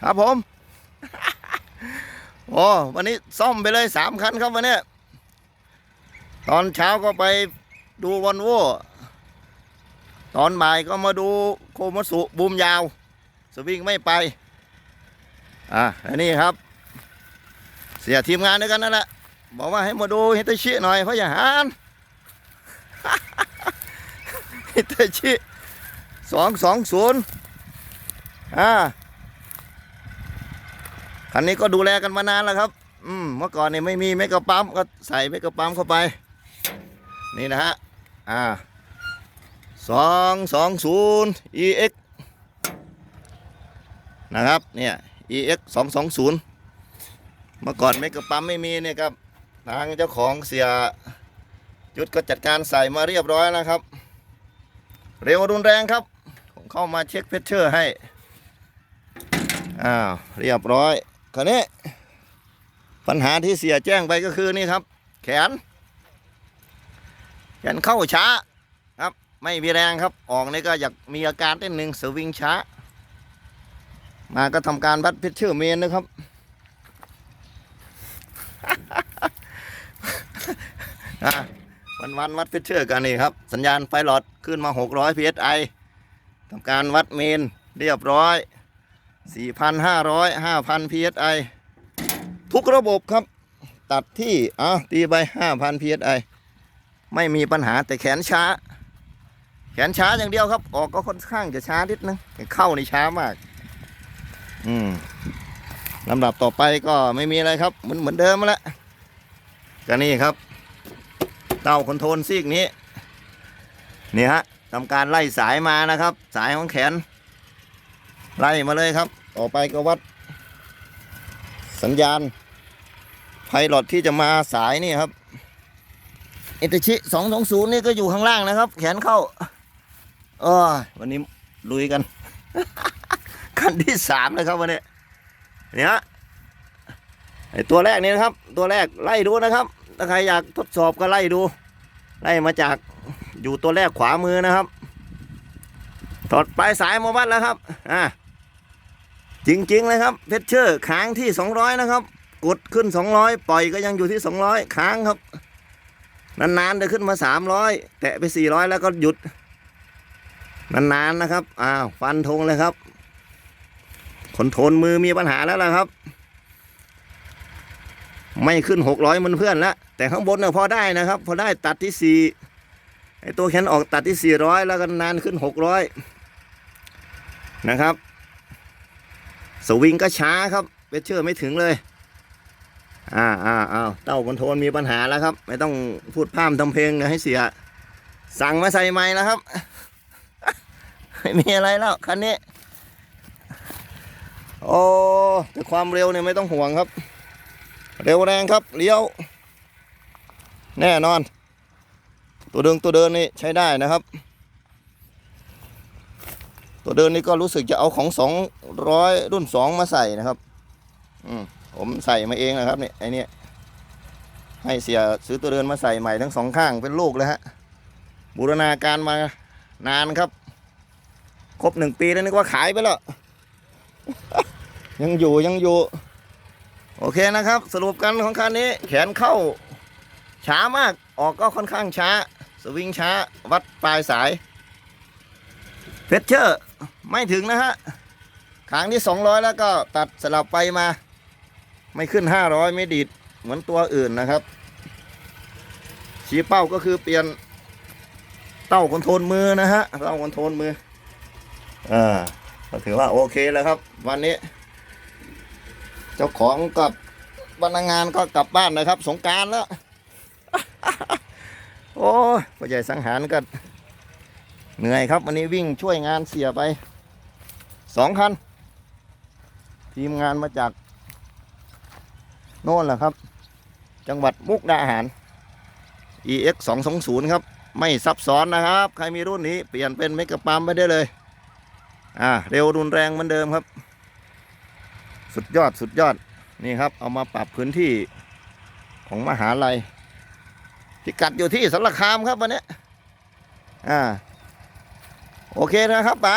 ครับผม โอ้วันนี้ซ่อมไปเลยสามคันครับวันนี้ตอนเช้าก็ไปดูวอลโวตอนบ่ายก็มาดูโคมัตสุบูมยาว สวิงไม่ไป อะอันนี้ครับ เสียทีมงานด้วยกันนั่นแหละ บอกว่าให้มาดูฮิตาชิหน่อยเพราะอย่าหานฮิตาชิสองสองศูนย์อ่า คันนี้ก็ดูแลกันมานานแล้วครับ อืมเมื่อก่อนเนี่ยไม่มีเมกะปั๊มก็ใส่เมกะปั๊มเข้าไป นี่นะฮะ อ่าสองสองศูนย์ EX นะครับ เนี่ย EX สองสองศูนย์เมื่อก่อนเมกะปั๊มไม่มีเนี่ยครับ ทางเจ้าของเสียยุดก็จัดการใส่มาเรียบร้อยแล้วครับ เร็วรุนแรงครับ ผมเข้ามาเช็คเพชเชอร์ให้ อ้าว เรียบร้อย คราวนี้ปัญหาที่เสียแจ้งไปก็คือนี่ครับ แขน แขนเข้าช้าครับ ไม่มีแรงครับ ออกนี่ก็อยากมีอาการเต้นหนึ่งสวิงช้า มาก็ทำการวัดเพชเชอร์เมนนะครับ วันวันวัดเพชเชอร์กันนี่ครับ สัญญาณไฟหลอดขึ้นมา 600 psi ทำการวัดเมนเรียบร้อย 4,500 5,000 psi ทุกระบบครับ ตัดที่อะตีไป 5,000 psi ไม่มีปัญหาแต่แขนช้า แขนช้าอย่างเดียวครับ ออกก็ค่อนข้างจะช้านิดนึงเข้านี่ช้ามาก อืมลำดับต่อไปก็ไม่มีอะไรครับ เหมือนเหมือนเดิมมาแล้วก็นี่ครับ เต้าคอนโทรลซีกนี้ นี่ฮะทำการไล่สายมานะครับ สายของแขน ไล่มาเลยครับ ต่อไปก็วัด สัญญาณ ไพลอตที่จะมาสายนี่ครับเอตชิสองสองศูนย์นี่ก็อยู่ข้างล่างนะครับ แขนเข้าเออวันนี้ลุยกัน ขั้นที่สามนะครับวันนี้เนี่ยไอตัวแรกนี่นะครับ ตัวแรกไล่ดูนะครับ ถ้าใครอยากทดสอบก็ไล่ดู ไล่มาจากอยู่ตัวแรกขวามือนะครับถอดปลายสายมาวัดแล้วครับ อ่า จริงๆเลยครับเพชเชอร์ค้างที่ 200 นะครับ กดขึ้น 200 ปล่อยก็ยังอยู่ที่ 200 ค้างครับ นานๆจะขึ้นมา 300 แตะไป 400 แล้วก็หยุด นานๆนะครับอ้าวฟันธงเลยครับคนโทรลมือมีปัญหาแล้วล่ะครับ ไม่ขึ้น 600มันเพื่อนล้วแต่ข้างบนเนี่ยพอได้นะครับ พอได้ตัดที่ 4 ไอตัวแขนออกตัดที่ 400 แล้วก็นานขึ้น 600 นะครับ สวิงก็ช้าครับเวเชอร์ไม่ถึงเลย อ่าอ่าอ้าเต้าคอนโทรลมีปัญหาแล้วครับ ไม่ต้องพูดพร่ำทำเพลงนะให้เสีย สั่งมาใส่ไม้แล้วครับ ไม่มีอะไรแล้วคันนี้ โอ้แต่ความเร็วเนี่ยไม่ต้องห่วงครับ เร็วแรงครับเลี้ยว แน่นอน ตัวเดินตัวเดินนี่ใช้ได้นะครับ ตัวเดินนี่ก็รู้สึกจะเอาของสองร้อยรุ่นสองมาใส่นะครับ อืมผมใส่มาเองนะครับเนี่ยไอเนี้ยให้เสียซื้อตัวเดินมาใส่ใหม่ทั้งสองข้างเป็นลูกเลยฮะบูรณาการมานานครับ ครบหนึ่งปีแล้วนึกว่าขายไปแล้วยังอยู่ยังอยู่ โอเคนะครับ สรุปกันของคันนี้ แขนเข้า ช้ามากออกก็ค่อนข้างช้า สวิงช้า วัดปลายสายเพชเชอร์ ไม่ถึงนะฮะขางที่ 200 แล้วก็ตัดสลับไปมา ไม่ขึ้น 500 ไม่ดีด เหมือนตัวอื่นนะครับ ชี้เป้าก็คือเปลี่ยนเต้าคอนโทรลมือนะฮะเต้าคอนโทรลมืออ่าก็ถือว่าโอเคแล้วครับ วันนี้ เจ้าของกับพนักงานก็กลับบ้านนะครับ สงการแล้ว โอ้ใหญ่สังหารก็ เหนื่อยครับ วันนี้วิ่งช่วยงานเสียไปสองคัน ทีมงานมาจาก โน่นแหละครับ จังหวัดมุกดาหาร EX 2 2 0ครับ ไม่ซับซ้อนนะครับ ใครมีรุ่นนี้เปลี่ยนเป็นเมกะปั๊มไปได้เลย อ่า เร็วรุนแรงเหมือนเดิมครับ สุดยอดสุดยอดนี่ครับ เอามาปรับพื้นที่ของมหาลัยพิกัดอยู่ที่สารคามครับวันนี้อ่า โอเคนะครับป๋า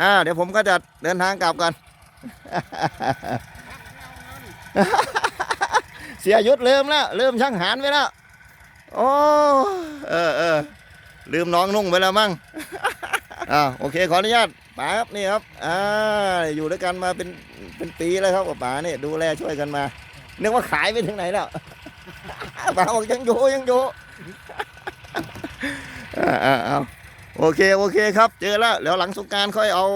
อ่าเดี๋ยวผมก็จะเดินทางกลับกันเสียยุทธลืมแล้วลืมช่างหารไปแล้วโอ้เออเออลืมน้องนุ่งไปแล้วมั้งอ่าโอเคขออนุญาตป๋าครับนี่ครับอ่าอยู่ด้วยกันมาเป็นเป็นปีแล้วครับกับป๋าเนี่ยดูแลช่วยกันมานึกว่าขายไปถึงไหนแล้วป๋าบอกยังอยู่ยังอยู่อ่าอ่าเอา โอเคโอเคครับ เจอแล้วแล้วหลังสงการค่อยเอา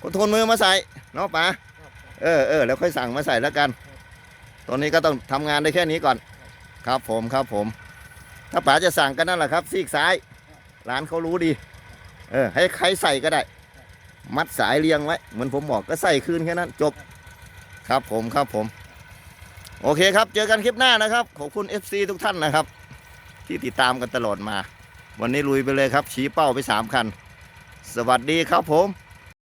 คนทรลมือมาใส่เนาะป๋าเออเออแล้วค่อยสั่งมาใส่แล้วกัน ตอนนี้ก็ต้องทำงานได้แค่นี้ก่อน ครับผมครับผม ถ้าป๋าจะสั่งกันนั่นแหละครับซีกซ้ายร้านเขารู้ดี เออ ให้ใครใส่ก็ได้ มัดสายเรียงไว้เหมือนผมบอกก็ใส่คืนแค่นั้นจบ ครับผมครับผม โอเคครับ เจอกันคลิปหน้านะครับ ขอบคุณ FC ทุกท่านนะครับ ที่ติดตามกันตลอดมา วันนี้ลุยไปเลยครับ ชี้เป้าไปสามคัน สวัสดีครับผม